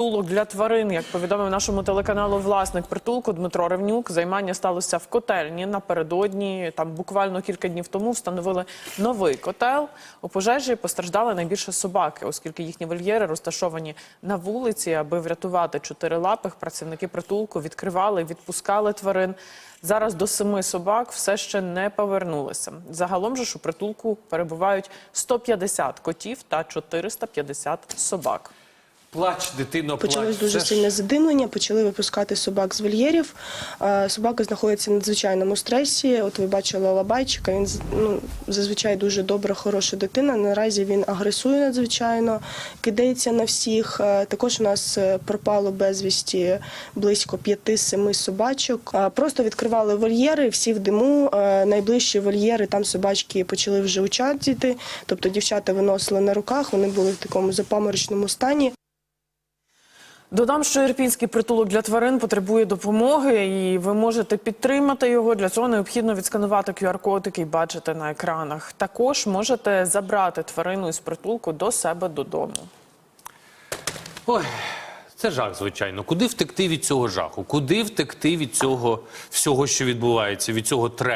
Притулок для тварин, як повідомив нашому телеканалу власник притулку Дмитро Ревнюк, займання сталося в котельні напередодні. Там буквально кілька днів тому встановили новий котел. У пожежі постраждали найбільше собаки, оскільки їхні вольєри розташовані на вулиці. Аби врятувати чотирилапих, працівники притулку відкривали відпускали тварин. Зараз до семи собак все ще не повернулися. Загалом ж у притулку перебувають 150 котів та 450 собак. Плач, дитино, плач. Почалось дуже сильне задимлення, почали випускати собак з вольєрів. Собака знаходиться в надзвичайному стресі. От ви бачили лабайчика. Він ну, зазвичай дуже добра, хороша дитина. Наразі він агресує надзвичайно, кидається на всіх. Також у нас е, пропало безвісті близько п'яти-семи собачок. Просто відкривали вольєри, всі в диму. Найближчі вольєри там собачки почали вже учатіти. Тобто дівчата виносили на руках, вони були в такому запаморочному стані. Додам, що ірпінський притулок для тварин потребує допомоги, і ви можете підтримати його. Для цього необхідно відсканувати QR-код, який бачите на екранах. Також можете забрати тварину із притулку до себе додому. Ой, це жах, звичайно. Куди втекти від цього жаху? Куди втекти від цього всього, що відбувається, від цього тренду?